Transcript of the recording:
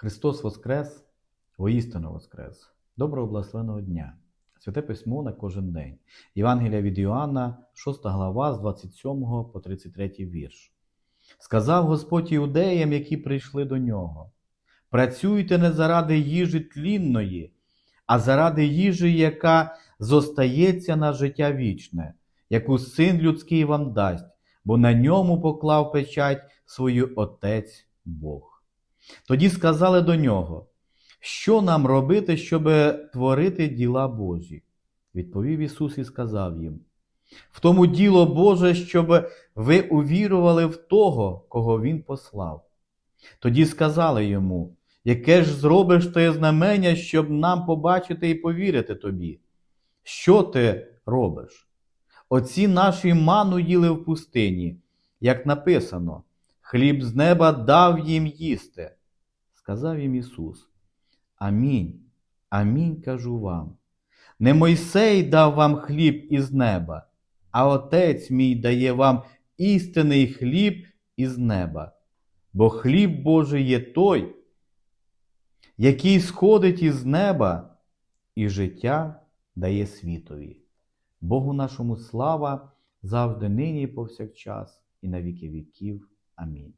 Христос Воскрес, воістину Воскрес. Доброго благословеного дня. Святе письмо на кожен день. Євангелія від Іоанна, 6 глава, з 27 по 33 вірш. Сказав Господь іудеям, які прийшли до нього: Працюйте не заради їжі тлінної, а заради їжі, яка зостається на життя вічне, яку син людський вам дасть, бо на ньому поклав печать свою Отець Бог. Тоді сказали до нього, що нам робити, щоб творити діла Божі? Відповів Ісус і сказав їм: В тому діло Боже, щоб ви увірували в того, кого Він послав. Тоді сказали йому, яке ж зробиш ти знамення, щоб нам побачити і повірити тобі? Що ти робиш? Оці наші ману їли в пустині, як написано, хліб з неба дав їм їсти. Сказав їм Ісус. Амінь, амінь кажу вам. Не Мойсей дав вам хліб із неба, а Отець мій дає вам істинний хліб із неба. Бо хліб Божий є той, який сходить із неба і життя дає світові. Богу нашому слава завжди нині і повсякчас, і на віки віків. Amém.